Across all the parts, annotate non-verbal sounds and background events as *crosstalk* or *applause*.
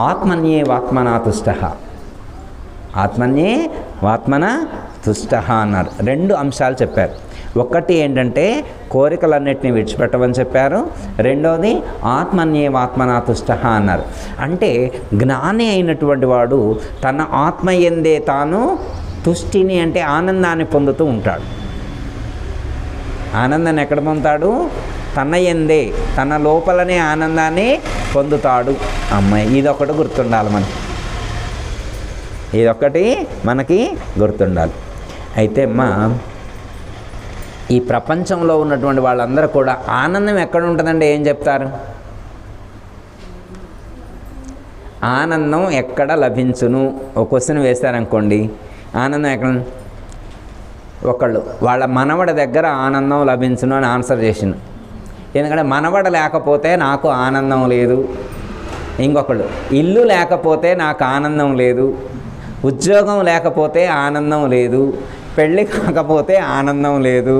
ఆత్మన్యే వాత్మనా తుష్ట. ఆత్మన్యే వాత్మన తుష్ట అన్నారు. రెండు అంశాలు చెప్పారు. ఒకటి ఏంటంటే కోరికలన్నిటిని విడిచిపెట్టమని చెప్పారు. రెండవది ఆత్మన్యే వాత్మనా తుష్ట అన్నారు. అంటే జ్ఞాని అయినటువంటి వాడు తన ఆత్మ ఎందే తాను తుష్టిని అంటే ఆనందాన్ని పొందుతూ ఉంటాడు. ఆనందాన్ని ఎక్కడ పొందుతాడు? తన ఎందే తన లోపలనే ఆనందాన్ని పొందుతాడు. అమ్మాయి ఇదొకటి గుర్తుండాలి మనకి. ఇదొక్కటి మనకి గుర్తుండాలి. అయితే అమ్మా ఈ ప్రపంచంలో ఉన్నటువంటి వాళ్ళందరూ కూడా ఆనందం ఎక్కడ ఉంటుందండి? ఏం చెప్తారు? ఆనందం ఎక్కడ లభించును? ఒక క్వశ్చన్ వేశారనుకోండి. ఆనందం ఎక్కడ? ఒకళ్ళు వాళ్ళ మనవడ దగ్గర ఆనందం లభించును అని ఆన్సర్ చేసిన ఎందుకంటే మనవడ లేకపోతే నాకు ఆనందం లేదు. ఇంకొకళ్ళు ఇల్లు లేకపోతే నాకు ఆనందం లేదు. ఉద్యోగం లేకపోతే ఆనందం లేదు. పెళ్ళి కాకపోతే ఆనందం లేదు.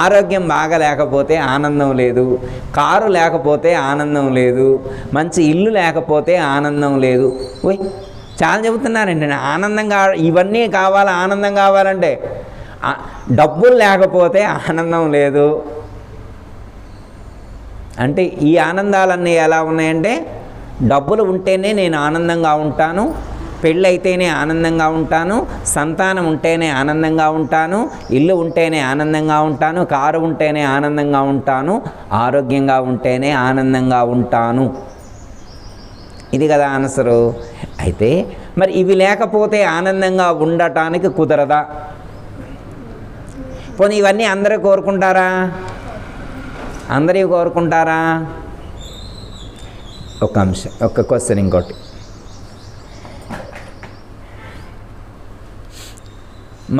ఆరోగ్యం బాగా లేకపోతే ఆనందం లేదు. కారు లేకపోతే ఆనందం లేదు. మంచి ఇల్లు లేకపోతే ఆనందం లేదు. ఓయ్ చాలా చెబుతున్నారండి. నేను ఆనందం కా ఇవన్నీ కావాలి ఆనందం కావాలంటే డబ్బులు లేకపోతే ఆనందం లేదు. అంటే ఈ ఆనందాలన్నీ ఎలా ఉన్నాయంటే డబ్బులు ఉంటేనే నేను ఆనందంగా ఉంటాను పెళ్ళైతేనే ఆనందంగా ఉంటాను సంతానం ఉంటేనే ఆనందంగా ఉంటాను ఇల్లు ఉంటేనే ఆనందంగా ఉంటాను కారు ఉంటేనే ఆనందంగా ఉంటాను ఆరోగ్యంగా ఉంటేనే ఆనందంగా ఉంటాను. ఇది కదా ఆన్సరు. అయితే మరి ఇవి లేకపోతే ఆనందంగా ఉండటానికి కుదరదా? పోనీ ఇవన్నీ అందరూ కోరుకుంటారా? అందరివి కోరుకుంటారా? ఒక అంశం ఒక క్వశ్చన్ ఇంకోటి.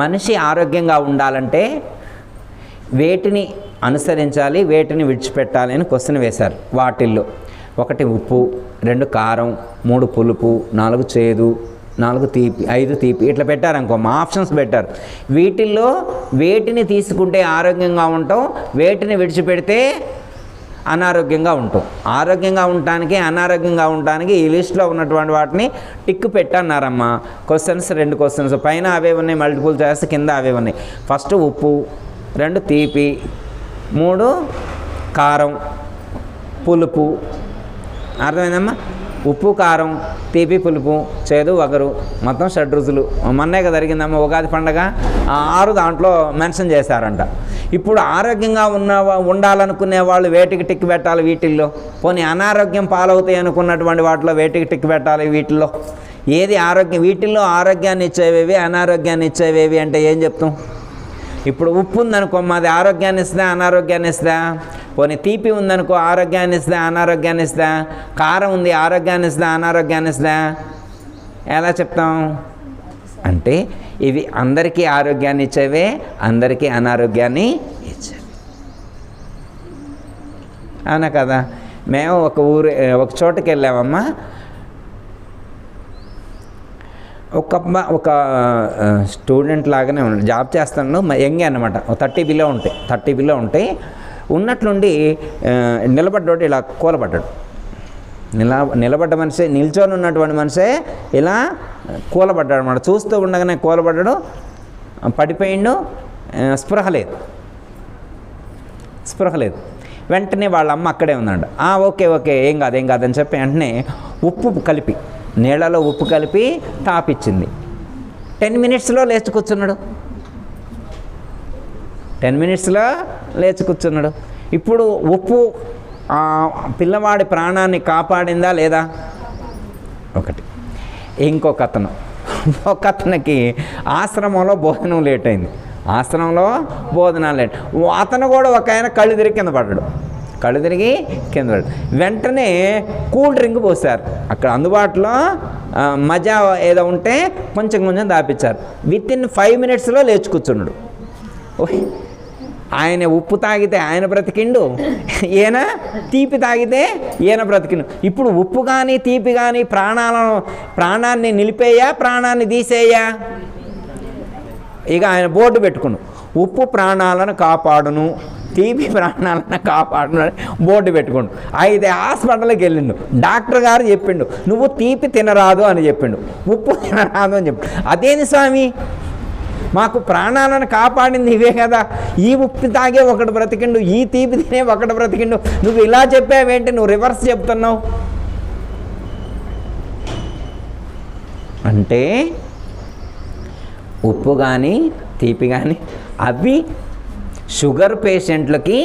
మనిషి ఆరోగ్యంగా ఉండాలంటే వేటిని అనుసరించాలి వేటిని విడిచిపెట్టాలి అని క్వశ్చన్ వేశారు వాటిల్లో. ఒకటి ఉప్పు రెండు కారం మూడు పులుపు నాలుగు చేదు నాలుగు తీపి ఐదు తీపి ఇట్లా పెట్టారనుకో మా ఆప్షన్స్ పెట్టారు. వీటిల్లో వేటిని తీసుకుంటే ఆరోగ్యంగా ఉంటాం వేటిని విడిచిపెడితే అనారోగ్యంగా ఉంటాం. ఆరోగ్యంగా ఉండటానికి అనారోగ్యంగా ఉండటానికి ఈ లిస్ట్లో ఉన్నటువంటి వాటిని టిక్ పెట్టన్నారమ్మా. క్వశ్చన్స్ రెండు క్వశ్చన్స్ పైన అవే ఉన్నాయి మల్టిపుల్ చాయిస్ కింద అవే ఉన్నాయి. ఫస్ట్ ఉప్పు రెండు తీపి మూడు కారం పులుపు. అర్థమైందమ్మా? ఉప్పు కారం తీపి పులుపు చేదు వగరు మొత్తం షడ్ రుచులు. మొన్నే జరిగిందమ్మ ఉగాది పండగ. ఆ ఆరు దాంట్లో మెన్షన్ చేశారంట. ఇప్పుడు ఆరోగ్యంగా ఉన్న ఉండాలనుకునే వాళ్ళు వేటికి టిక్ పెట్టాలి వీటిల్లో? పోనీ అనారోగ్యం పాలవుతాయి అనుకున్నటువంటి వాటిలో వేటికి టిక్ పెట్టాలి వీటిల్లో? ఏది ఆరోగ్యం? వీటిల్లో ఆరోగ్యాన్ని ఇచ్చేవేవి అనారోగ్యాన్ని ఇచ్చేవేవి అంటే ఏం చెప్తాం? ఇప్పుడు ఉప్పు ఉందనుకో మాది ఆరోగ్యాన్ని ఇస్తా అనారోగ్యాన్ని ఇస్తా పోనీ తీపి ఉందనుకో ఆరోగ్యాన్ని ఇస్తా అనారోగ్యాన్ని ఇస్తా కారం ఉంది ఆరోగ్యాన్ని ఇస్తా అనారోగ్యాన్ని ఇస్తా ఎలా చెప్తాం? అంటే ఇవి అందరికీ ఆరోగ్యాన్ని ఇచ్చేవే అందరికీ అనారోగ్యాన్ని ఇచ్చేవి. అవునా కదా? మేము ఒక ఊరు ఒక చోటుకి వెళ్ళామమ్మా. ఒక ఒక స్టూడెంట్ లాగానే ఉన్నాడు జాబ్ చేస్తాను యంగే అనమాట థర్టీ బిలో ఉంటాయి థర్టీ బిలో ఉంటాయి ఉన్నట్లుండి నిలబడ్డాడు ఇలా కూలబడ్డాడు. నిల నిలబడ్డ మనిషే నిల్చొని ఉన్నటువంటి మనిషే ఇలా కూలబడ్డాడు అనమాట చూస్తూ ఉండగానే కూలబడ్డాడు పడిపోయిండు స్పృహ లేదు. స్పృహ లేదు. వెంటనే వాళ్ళ అమ్మ అక్కడే ఉందంట. "ఆ, ఓకే ఓకే ఏం కాదు ఏం కాదని చెప్పి వెంటనే ఉప్పు కలిపి నీళ్ళలో ఉప్పు కలిపి తాపిచ్చింది. టెన్ మినిట్స్లో లేచి కూర్చున్నాడు. టెన్ మినిట్స్లో లేచి కూర్చున్నాడు. ఇప్పుడు ఉప్పు పిల్లవాడి ప్రాణాన్ని కాపాడిందా లేదా? ఒకటి. ఇంకొక అతను. ఒక అతనికి ఆశ్రమంలో భోజనం లేట్ అయింది. ఆశ్రమంలో భోజనాలు లేట్. అతను కూడా ఒక ఆయన కళ్ళు తిరిగి కింద పడ్డాడు. కళ్ళు తిరిగి కింద పడ్డాడు. వెంటనే కూల్ డ్రింక్ పోసారు. అక్కడ అందుబాటులో మజా ఏదో ఉంటే కొంచెం కొంచెం దాపించారు విత్ ఇన్ ఫైవ్ మినిట్స్లో లేచి కూర్చున్నాడు. ఆయన ఉప్పు తాగితే ఆయన బ్రతికిండు. ఈయన తీపి తాగితే ఈయన బ్రతికిండు. ఇప్పుడు ఉప్పు కానీ తీపి కానీ ప్రాణాలను ప్రాణాన్ని నిలిపేయా ప్రాణాన్ని తీసేయా? ఇక ఆయన బోర్డు పెట్టుకును ఉప్పు ప్రాణాలను కాపాడును తీపి ప్రాణాలను కాపాడును బోర్డు పెట్టుకుండు అయితే హాస్పిటల్కి వెళ్ళిండు. డాక్టర్ గారు చెప్పిండు నువ్వు తీపి తినరాదు అని చెప్పిండు. ఉప్పు తినరాదు అని చెప్పిండు. అదేంది స్వామి? మాకు ప్రాణాలను కాపాడింది ఇవే కదా. ఈ ఉప్పు తాగే ఒకటి బ్రతికిండు ఈ తీపి తినే ఒకటి బ్రతికిండు. నువ్వు ఇలా చెప్పావేంటి? నువ్వు రివర్స్ చెప్తున్నావు. అంటే ఉప్పు కానీ తీపి కానీ అవి షుగర్ పేషెంట్లకి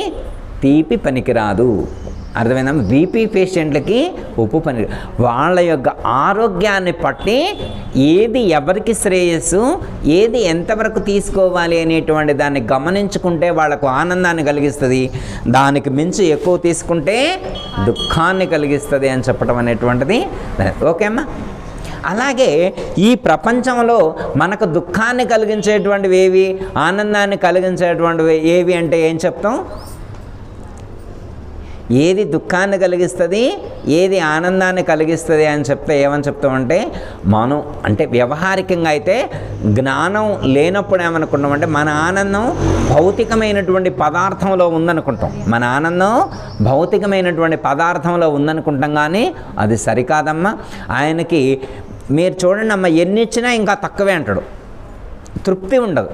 తీపి పనికిరాదు. అర్థమైందా? బీపీ పేషెంట్లకి ఉప్పు పని వాళ్ళ యొక్క ఆరోగ్యాన్ని పట్టి ఏది ఎవరికి శ్రేయస్సు ఏది ఎంతవరకు తీసుకోవాలి అనేటువంటి దాన్ని గమనించుకుంటే వాళ్ళకు ఆనందాన్ని కలిగిస్తుంది. దానికి మించి ఎక్కువ తీసుకుంటే దుఃఖాన్ని కలిగిస్తుంది అని చెప్పడం అనేటువంటిది. ఓకే అమ్మా? అలాగే ఈ ప్రపంచంలో మనకు దుఃఖాన్ని కలిగించేటువంటివి ఏవి? ఆనందాన్ని కలిగించేటువంటివి ఏవి అంటే ఏం చెప్తాం? ఏది దుఃఖాన్ని కలిగిస్తుంది ఏది ఆనందాన్ని కలిగిస్తుంది అని చెప్తే ఏమని చెప్తామంటే మనం అంటే వ్యవహారికంగా అయితే జ్ఞానం లేనప్పుడు ఏమనుకుంటామంటే మన ఆనందం భౌతికమైనటువంటి పదార్థంలో ఉందనుకుంటాం. మన ఆనందం భౌతికమైనటువంటి పదార్థంలో ఉందనుకుంటాం కానీ అది సరికాదమ్మా. ఆయనకి మీరు చూడండి అమ్మ ఎన్ని ఇచ్చినా ఇంకా తక్కువే అంటాడు. తృప్తి ఉండదు.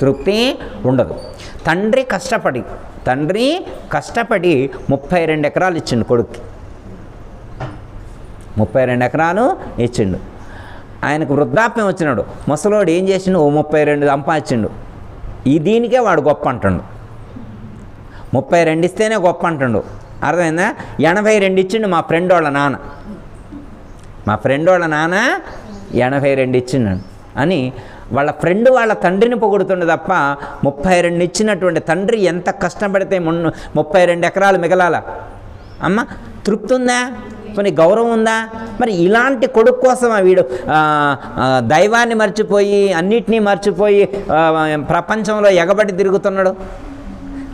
తృప్తి ఉండదు. తండ్రి కష్టపడి తండ్రి కష్టపడి ముప్పై రెండు ఎకరాలు ఇచ్చిండు కొడుక్కి. ముప్పై రెండు ఎకరాలు ఇచ్చిండు. ఆయనకు వృద్ధాప్యం వచ్చినాడు. ముసలోడు ఏం చేసిండు? ఓ ముప్పై రెండు సంపాదించిండు. ఈ దీనికే వాడు గొప్ప అంటుండు. ముప్పై రెండు ఇస్తేనే గొప్ప అంటుండు. అర్థమైందా? ఎనభై రెండు ఇచ్చిండు మా ఫ్రెండ్ వాళ్ళ నాన్న. మా ఫ్రెండ్ వాళ్ళ నాన్న ఎనభై రెండు ఇచ్చిండు అని వాళ్ళ ఫ్రెండ్ వాళ్ళ తండ్రిని పొగుడుతుండే తప్ప ముప్పై రెండు ఇచ్చినటువంటి తండ్రి ఎంత కష్టపడితే మున్ను ముప్పై రెండు ఎకరాలు మిగలాల. అమ్మ తృప్తి ఉందా? కొన్ని గౌరవం ఉందా? మరి ఇలాంటి కొడుకు కోసం వీడు ఆ, దైవాన్ని మర్చిపోయి అన్నిటినీ మర్చిపోయి ప్రపంచంలో ఎగబడి తిరుగుతున్నాడు.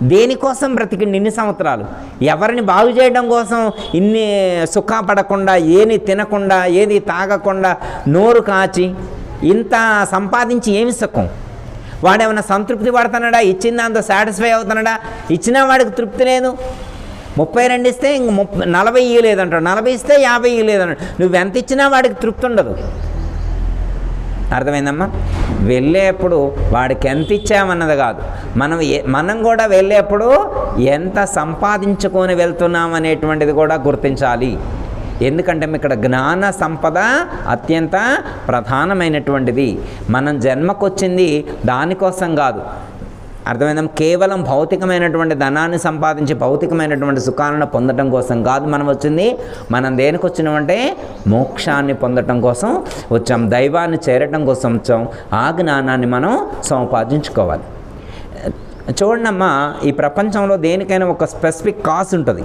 దేనికోసం బ్రతికిండి ఇన్ని సంవత్సరాలు? ఎవరిని బాగు చేయడం కోసం ఇన్ని సుఖపడకుండా ఏది తినకుండా ఏది తాగకుండా నోరు కాచి ఇంత సంపాదించి ఏమి సుఖం వాడేమైనా సంతృప్తి పడుతున్నాడా? ఇచ్చిన దాంతో సాటిస్ఫై అవుతున్నాడా? ఇచ్చినా వాడికి తృప్తి లేదు. ముప్పై రెండు ఇస్తే ఇంక ముప్పై నలభై ఇవ్వలేదంటాడు నలభై ఇస్తే యాభై ఇవ్వలేదంటాడు నువ్వు ఎంత ఇచ్చినా వాడికి తృప్తి ఉండదు. అర్థమైందమ్మా? వెళ్ళేప్పుడు వాడికి ఎంత ఇచ్చామన్నది కాదు. మనం మనం కూడా వెళ్ళేప్పుడు ఎంత సంపాదించుకొని వెళ్తున్నాం అనేటువంటిది కూడా గుర్తించాలి. ఎందుకంటే ఇక్కడ జ్ఞాన సంపద అత్యంత ప్రధానమైనటువంటిది. మనం జన్మకొచ్చింది దానికోసం కాదు. అర్థమైందా? కేవలం భౌతికమైనటువంటి ధనాన్ని సంపాదించి భౌతికమైనటువంటి సుఖాలను పొందడం కోసం కాదు మనం వచ్చింది. మనం దేనికి వచ్చినామంటే మోక్షాన్ని పొందటం కోసం వచ్చాం. దైవాన్ని చేరటం కోసం వచ్చాం. ఆ జ్ఞానాన్ని మనం సంపాదించుకోవాలి చూడండమ్మా ఈ ప్రపంచంలో దేనికైనా ఒక స్పెసిఫిక్ కాజ్ ఉంటుంది.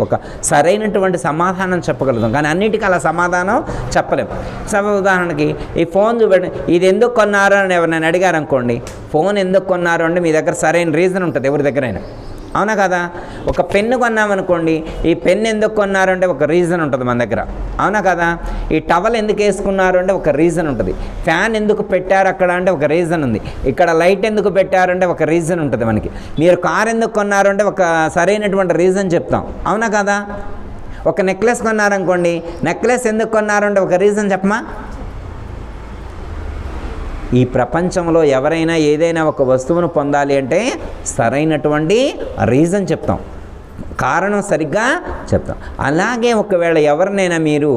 ఒక సరైనటువంటి సమాధానం చెప్పగలుగుతాం. కానీ అన్నిటికీ అలా సమాధానం చెప్పలేం. సమ ఉదాహరణకి ఈ ఫోన్ చూపెట్టి ఇది ఎందుకు కొన్నారు? అని ఎవరైనా అడిగారు అనుకోండి ఫోన్ ఎందుకు కొన్నారు? అంటే మీ దగ్గర సరైన రీజన్ ఉంటుంది ఎవరి దగ్గరైనా. అవునా కదా? ఒక పెన్ను కొన్నామనుకోండి ఈ పెన్ ఎందుకు కొన్నారంటే ఒక రీజన్ ఉంటుంది మన దగ్గర. అవునా కదా? ఈ టవల్ ఎందుకు వేసుకున్నారు అంటే ఒక రీజన్ ఉంటుంది. ఫ్యాన్ ఎందుకు పెట్టారు అక్కడ అంటే ఒక రీజన్ ఉంది. ఇక్కడ లైట్ ఎందుకు పెట్టారంటే ఒక రీజన్ ఉంటుంది మనకి. మీరు కార్ ఎందుకు కొన్నారు అంటే ఒక సరైనటువంటి రీజన్ చెప్తాం. అవునా కదా? ఒక నెక్లెస్ కొన్నారనుకోండి నెక్లెస్ ఎందుకు కొన్నారు అంటే ఒక రీజన్ చెప్పమా? ఈ ప్రపంచంలో ఎవరైనా ఏదైనా ఒక వస్తువును పొందాలి అంటే సరైనటువంటి రీజన్ చెప్తాం. కారణం సరిగ్గా చెప్తాం. అలాగే ఒకవేళ ఎవరినైనా మీరు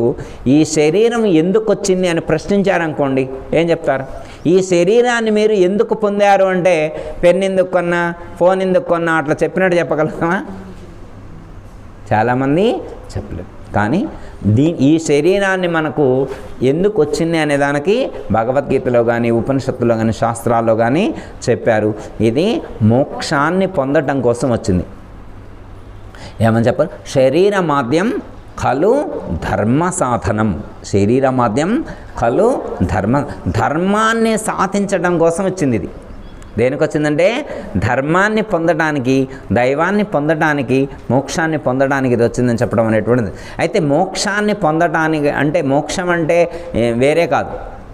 ఈ శరీరం ఎందుకు వచ్చింది అని ప్రశ్నించారనుకోండి ఏం చెప్తారు? ఈ శరీరాన్ని మీరు ఎందుకు పొందారు అంటే పెన్ ఎందుకు కొన్నా ఫోన్ ఎందుకు కొన్నా అట్లా చెప్పినట్టు చెప్పగలుగుతామా? చాలామంది చెప్పలేదు కానీ దీ ఈ శరీరాన్ని మనకు ఎందుకు వచ్చింది అనే దానికి భగవద్గీతలో కానీ ఉపనిషత్తులో కానీ శాస్త్రాల్లో కానీ చెప్పారు. ఇది మోక్షాన్ని పొందటం కోసం వచ్చింది. ఏమని చెప్పారు? శరీర మాధ్యం ఖలు ధర్మ సాధనం శరీర మాధ్యం ఖలు ధర్మ ధర్మాన్ని సాధించడం కోసం వచ్చింది ఇది దేనికి వచ్చిందంటే ధర్మాన్ని పొందడానికి దైవాన్ని పొందడానికి మోక్షాన్ని పొందడానికి ఇది వచ్చిందని చెప్పడం అనేటువంటిది. అయితే మోక్షాన్ని పొందడానికి అంటే మోక్షం అంటే వేరే కాదు.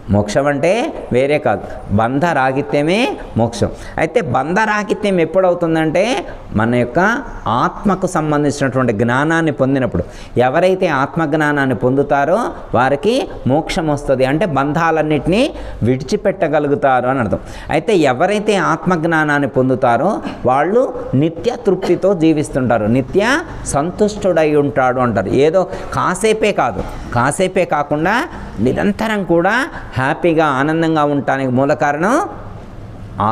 మోక్షం అంటే వేరే కాదు. బంధ రాహిత్యమే మోక్షం. అయితే బంధ రాగిత్యం ఎప్పుడవుతుందంటే మన యొక్క ఆత్మకు సంబంధించినటువంటి జ్ఞానాన్ని పొందినప్పుడు. ఎవరైతే ఆత్మజ్ఞానాన్ని పొందుతారో వారికి మోక్షం వస్తుంది. అంటే బంధాలన్నింటినీ విడిచిపెట్టగలుగుతారు అని అర్థం. అయితే ఎవరైతే ఆత్మజ్ఞానాన్ని పొందుతారో వాళ్ళు నిత్య తృప్తితో జీవిస్తుంటారు. నిత్య సంతుష్టుడై ఉంటాడు అంటారు. ఏదో కాసేపే కాదు. కాసేపే కాకుండా నిరంతరం కూడా హ్యాపీగా ఆనందంగా ఉండటానికి మూల కారణం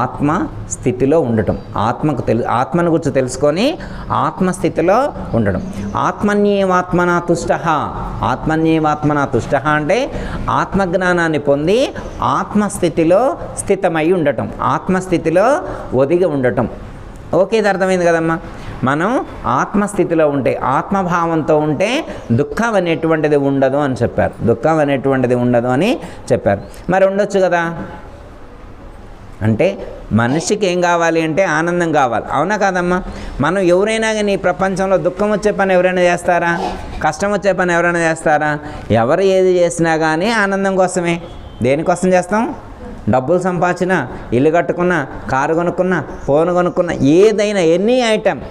ఆత్మ స్థితిలో ఉండటం. ఆత్మకు తెలు ఆత్మను గురించి తెలుసుకొని ఆత్మస్థితిలో ఉండడం ఆత్మన్యేవాత్మనా తుష్ట. ఆత్మన్యేవాత్మనా తుష్ట అంటే ఆత్మజ్ఞానాన్ని పొంది ఆత్మస్థితిలో స్థితమై ఉండటం. ఆత్మస్థితిలో ఒదిగి ఉండటం. ఓకే ఇది అర్థమైంది కదమ్మా? మనం ఆత్మస్థితిలో ఉంటే ఆత్మభావంతో ఉంటే దుఃఖం అనేటువంటిది ఉండదు అని చెప్పారు. దుఃఖం అనేటువంటిది ఉండదు అని చెప్పారు. మరి ఉండొచ్చు కదా? అంటే మనిషికి ఏం కావాలి అంటే ఆనందం కావాలి. అవునా కాదమ్మా? మనం ఎవరైనా కానీ ఈ ప్రపంచంలో దుఃఖం వచ్చే పని ఎవరైనా చేస్తారా? కష్టం వచ్చే పని ఎవరైనా చేస్తారా? ఎవరు ఏది చేసినా కానీ ఆనందం కోసమే. దేనికోసం చేస్తాం? డబ్బులు సంపాదించిన ఇల్లు కట్టుకున్న కారు కొనుక్కున్న ఫోన్ కొనుక్కున్న ఏదైనా ఎనీ ఐటెం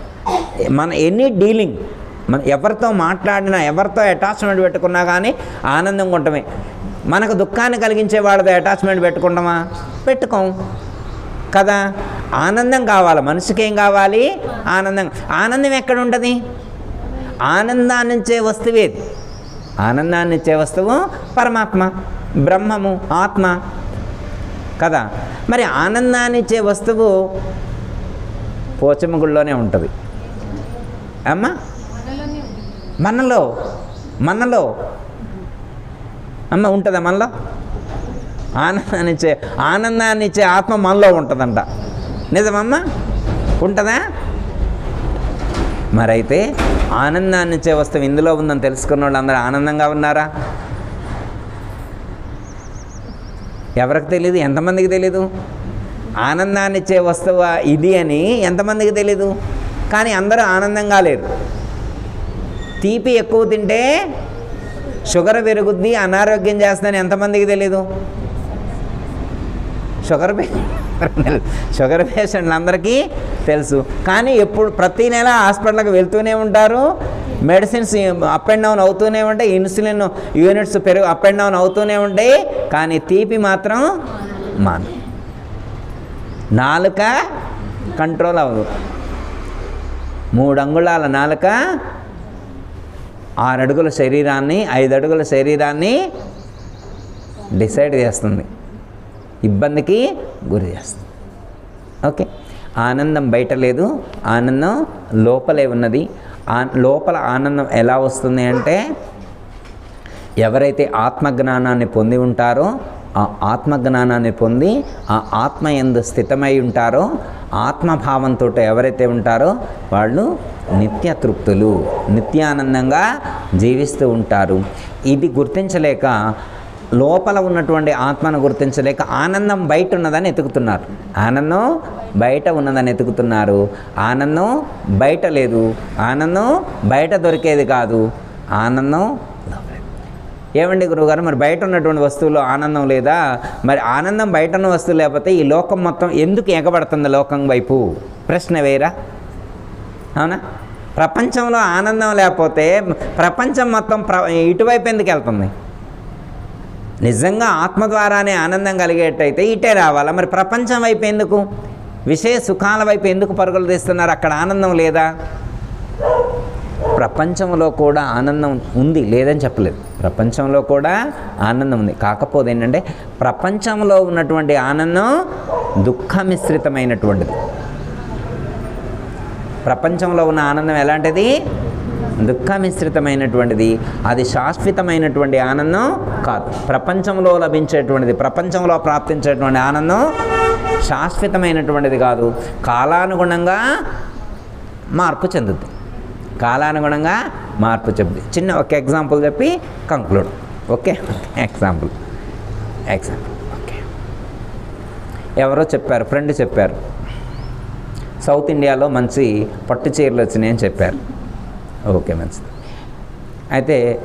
మన ఎనీ డీలింగ్ మన ఎవరితో మాట్లాడినా ఎవరితో అటాచ్మెంట్ పెట్టుకున్నా కానీ ఆనందంగా ఉండటమే మనకు దుఃఖాన్ని కలిగించే వాళ్ళతో అటాచ్మెంట్ పెట్టుకుంటామా? పెట్టుకోం. కదా? ఆనందం కావాలి మనిషికి ఏం కావాలి? ఆనందం. ఆనందం ఎక్కడ ఉంటుంది ఆనందాన్నించే వస్తువేది వస్తువు ఏది? వస్తువు పరమాత్మ బ్రహ్మము ఆత్మ. కదా? మరి ఆనందాన్ని ఇచ్చే వస్తువు పోచమ్మగుడిలోనే ఉంటుంది. అమ్మా? మనలో మనలో. అమ్మ ఉంటుందా మనలో? ఆనందాన్నిచ్చే ఆనందాన్నిచ్చే ఆత్మ మనలో ఉంటుందంట. నిజమమ్మా? ఉంటుందా? మరైతే ఆనందాన్నిచ్చే వస్తువు ఇందులో ఉందని తెలుసుకున్న వాళ్ళు అందరూ ఆనందంగా ఉన్నారా? ఎవరికి తెలియదు ఎంతమందికి తెలీదు? ఆనందాన్ని ఇచ్చే వస్తువు ఇది అని ఎంతమందికి తెలీదు? కానీ అందరూ ఆనందంగా లేరు. తీపి ఎక్కువ తింటే షుగర్ పెరుగుద్ది అనారోగ్యం చేస్తుందని ఎంతమందికి తెలీదు? షుగర్ షుగర్ పేషెంట్లు అందరికీ తెలుసు. కానీ ఎప్పుడు ప్రతి నెల హాస్పిటల్కి వెళ్తూనే ఉంటారు. మెడిసిన్స్ అప్ అండ్ డౌన్ అవుతూనే ఉంటాయి ఇన్సులిన్ యూనిట్స్ పెరుగు అప్ అండ్ డౌన్ అవుతూనే ఉంటాయి కానీ తీపి మాత్రం మాన. నాలుక కంట్రోల్ అవ్వదు. మూడు అంగుళాల నాలుక ఆరు అడుగుల శరీరాన్ని ఐదు అడుగుల శరీరాన్ని డిసైడ్ చేస్తుంది. ఇబ్బందికి గురి చేస్తుంది. ఓకే. ఆనందం బయట లేదు ఆనందం లోపలే ఉన్నది. లోపల ఆనందం ఎలా వస్తుంది అంటే ఎవరైతే ఆత్మజ్ఞానాన్ని పొంది ఉంటారో ఆ ఆత్మజ్ఞానాన్ని పొంది ఆ ఆత్మ ఎందు స్థితమై ఉంటారో ఆత్మభావంతో ఎవరైతే ఉంటారో వాళ్ళు నిత్య తృప్తులు నిత్యానందంగా జీవిస్తూ ఉంటారు. ఇది గుర్తించలేక లోపల ఉన్నటువంటి ఆత్మను గుర్తించలేక ఆనందం బయట ఉన్నదని ఎతుకుతున్నారు. ఆనందం బయట ఉన్నదని ఎతుకుతున్నారు. ఆనందం బయట లేదు. ఆనందం బయట దొరికేది కాదు. ఆనందం ఏమండి గురువుగారు? మరి బయట ఉన్నటువంటి వస్తువులో ఆనందం లేదా? మరి ఆనందం బయట ఉన్న వస్తువు లేకపోతే ఈ లోకం మొత్తం ఎందుకు ఎగబడుతుంది లోకం వైపు? ప్రశ్న వేరా అవునా? ప్రపంచంలో ఆనందం లేకపోతే ప్రపంచం మొత్తం ప్ర ఇటువైపు ఎందుకు వెళ్తుంది? నిజంగా ఆత్మ ద్వారానే ఆనందం కలిగేటైతే ఇటే రావాలా? మరి ప్రపంచం వైపు ఎందుకు? విషయ సుఖాల వైపు ఎందుకు పరుగులు తీస్తున్నారు? అక్కడ ఆనందం లేదా? ప్రపంచంలో కూడా ఆనందం ఉంది లేదని చెప్పలేదు. ప్రపంచంలో కూడా ఆనందం ఉంది. కాకపోతే ఏంటంటే ప్రపంచంలో ఉన్నటువంటి ఆనందం దుఃఖమిశ్రితమైనటువంటిది. ప్రపంచంలో ఉన్న ఆనందం ఎలాంటిది? దుఃఖమిశ్రితమైనటువంటిది అది శాశ్వతమైనటువంటి ఆనందం కాదు. ప్రపంచంలో లభించేటువంటిది ప్రపంచంలో ప్రాప్తించేటువంటి ఆనందం శాశ్వతమైనటువంటిది కాదు. కాలానుగుణంగా మార్పు చెందుద్ది. కాలానుగుణంగా మార్పు చెంది చిన్న ఒక ఎగ్జాంపుల్ చెప్పి conclude. Okay? Example. Example. Okay. ఎవరో చెప్పారు ఫ్రెండ్ చెప్పారు. సౌత్ ఇండియాలో మంచి పట్టు చీరలు వచ్చినాయని చెప్పారు. ఓకే మంచిది. అయితే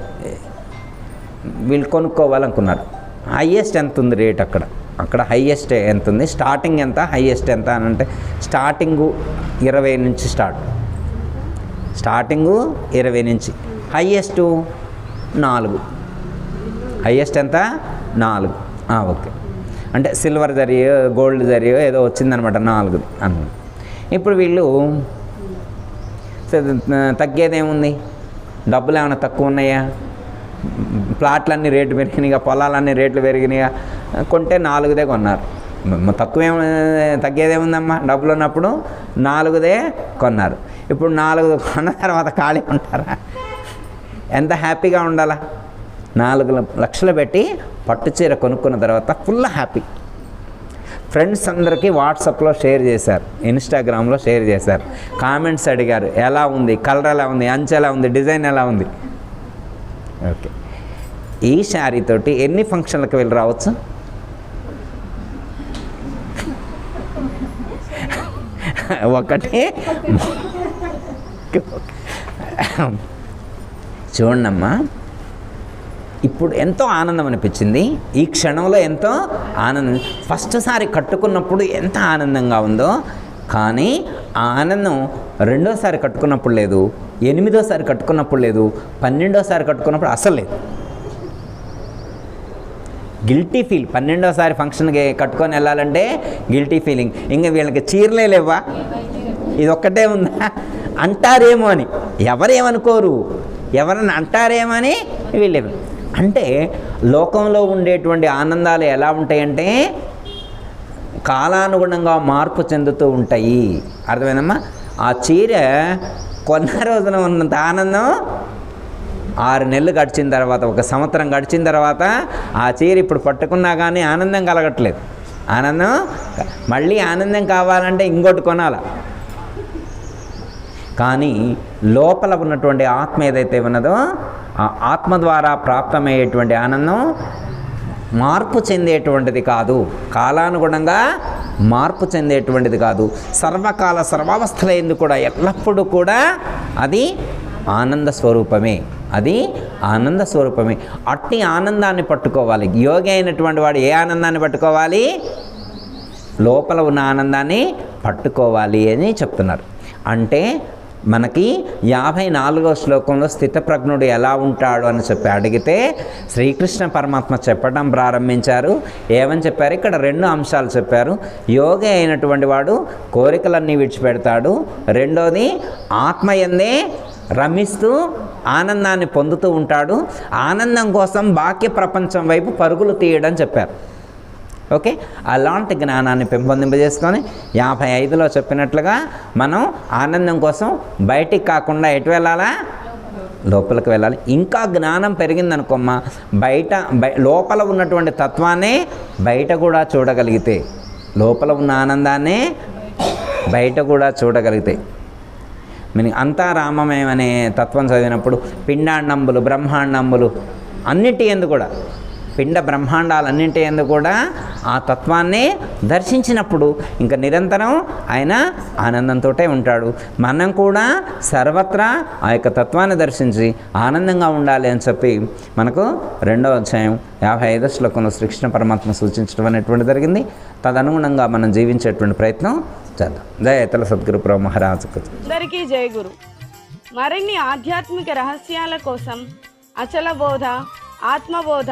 వీళ్ళు కొనుక్కోవాలనుకున్నారు. హయ్యెస్ట్ ఎంత ఉంది రేట్ అక్కడ? అక్కడ హయ్యెస్ట్ ఎంత ఉంది స్టార్టింగ్ ఎంత? హయ్యెస్ట్ ఎంత అని అంటే స్టార్టింగు ఇరవై నుంచి స్టార్ట్ స్టార్టింగు ఇరవై నుంచి. హయ్యెస్ట్ నాలుగు. హయ్యెస్ట్ ఎంత? నాలుగు. ఓకే. అంటే సిల్వర్ జరియో గోల్డ్ జరియో ఏదో వచ్చిందనమాట నాలుగుది అన్న ఇప్పుడు వీళ్ళు తగ్గేదేముంది డబ్బులు ఏమైనా తక్కువ ఉన్నాయా ప్లాట్లన్నీ రేట్లు పెరిగినాయిగా పొలాలన్నీ రేట్లు పెరిగినాయిగా కొంటే నాలుగుదే కొన్నారు. మ- తక్కువేం తగ్గేదేముందమ్మా? డబ్బులు ఉన్నప్పుడు నాలుగుదే కొన్నారు. ఇప్పుడు నాలుగు కొన్న తర్వాత ఖాళీ ఉంటారా? ఎంత హ్యాపీగా ఉండాలా? నాలుగు లక్షలు పెట్టి పట్టు చీర కొనుక్కున్న తర్వాత ఫుల్ హ్యాపీ. ఫ్రెండ్స్ అందరికీ వాట్సాప్లో షేర్ చేశారు ఇన్స్టాగ్రామ్లో షేర్ చేశారు. కామెంట్స్ అడిగారు ఎలా ఉంది కలర్ ఎలా ఉంది అంచు ఎలా ఉంది డిజైన్ ఎలా ఉంది? ఓకే. ఈ శారీ తోటి ఎన్ని ఫంక్షన్లకు వెళ్ళి రావచ్చు? ఒకటి. *laughs* చూడండమ్మా ఇప్పుడు ఎంతో ఆనందం అనిపించింది. ఈ క్షణంలో ఎంతో ఆనందం. ఫస్ట్ సారి కట్టుకున్నప్పుడు ఎంత ఆనందంగా ఉందో. కానీ ఆ ఆనందం రెండోసారి కట్టుకున్నప్పుడు లేదు. ఎనిమిదోసారి కట్టుకున్నప్పుడు లేదు. పన్నెండోసారి కట్టుకున్నప్పుడు అసలు లేదు. గిల్టీ ఫీల్ పన్నెండోసారి ఫంక్షన్కి కట్టుకొని వెళ్ళాలంటే గిల్టీ ఫీలింగ్ ఇంకా వీళ్ళకి చీరలే లేవా ఇది ఒక్కటే ఉందా? అంటారేమో అని. ఎవరేమనుకోరు? ఎవరన్నా అంటారేమో అని అంటే లోకంలో ఉండేటువంటి ఆనందాలు ఎలా ఉంటాయంటే కాలానుగుణంగా మార్పు చెందుతూ ఉంటాయి. అర్థమైందమ్మా? ఆ చీర కొన్న రోజున ఉన్నంత ఆనందం ఆరు నెలలు గడిచిన తర్వాత ఒక సంవత్సరం గడిచిన తర్వాత ఆ చీర ఇప్పుడు పట్టుకున్నా కానీ ఆనందం కలగట్లేదు. ఆనందం మళ్ళీ ఆనందం కావాలంటే ఇంకోటి కొనాల. కానీ లోపల ఉన్నటువంటి ఆత్మ ఏదైతే ఉన్నదో ఆ ఆత్మ ద్వారా ప్రాప్తమయ్యేటువంటి ఆనందం మార్పు చెందేటువంటిది కాదు. కాలానుగుణంగా మార్పు చెందేటువంటిది కాదు. సర్వకాల సర్వావస్థలైంది కూడా ఎల్లప్పుడూ కూడా అది ఆనంద స్వరూపమే. అది ఆనంద స్వరూపమే. అట్టి ఆనందాన్ని పట్టుకోవాలి. యోగి అయినటువంటి వాడు ఏ ఆనందాన్ని పట్టుకోవాలి? లోపల ఉన్న ఆనందాన్ని పట్టుకోవాలి అని చెప్తున్నారు. అంటే మనకి యాభై నాలుగో శ్లోకంలో స్థితప్రజ్ఞుడు ఎలా ఉంటాడు అని చెప్పి అడిగితే శ్రీకృష్ణ పరమాత్మ చెప్పడం ప్రారంభించారు. ఏమని చెప్పారు? ఇక్కడ రెండు అంశాలు చెప్పారు. యోగి అయినటువంటి వాడు కోరికలన్నీ విడిచిపెడతాడు. రెండోది ఆత్మయందే రమిస్తూ ఆనందాన్ని పొందుతూ ఉంటాడు. ఆనందం కోసం బాక్య ప్రపంచం వైపు పరుగులు తీయడం చెప్పారు. ఓకే? అలాంటి జ్ఞానాన్ని పెంపొందింపజేసుకొని యాభై ఐదులో చెప్పినట్లుగా మనం ఆనందం కోసం బయటికి కాకుండా ఎటు వెళ్ళాలా? లోపలికి వెళ్ళాలి. ఇంకా జ్ఞానం పెరిగిందనుకోమ్మా. బయట లోపల ఉన్నటువంటి తత్వాన్ని బయట కూడా చూడగలిగితే లోపల ఉన్న ఆనందాన్ని బయట కూడా చూడగలిగితే. మీనింగ్ అంతా రామమేమనే తత్వం చదివినప్పుడు పిండాండంబులు బ్రహ్మాండంబులు అన్నిటి ఎందు కూడా పిండ బ్రహ్మాండాలన్నింటి ఎందు కూడా ఆ తత్వాన్ని దర్శించినప్పుడు ఇంకా నిరంతరం ఆయన ఆనందంతో ఉంటాడు. మనం కూడా సర్వత్రా ఆ యొక్క తత్వాన్ని దర్శించి ఆనందంగా ఉండాలి అని చెప్పి మనకు రెండవ అధ్యాయం యాభై ఐదో శ్లోకంలో శ్రీకృష్ణ పరమాత్మ సూచించడం అనేటువంటి జరిగింది. తదనుగుణంగా మనం జీవించేటువంటి ప్రయత్నం చేద్దాం. జయతల సద్గురు ప్రభు మహారాజుకు అందరికీ జయ గురు. మరిన్ని ఆధ్యాత్మిక రహస్యాల కోసం అచల బోధ ఆత్మబోధ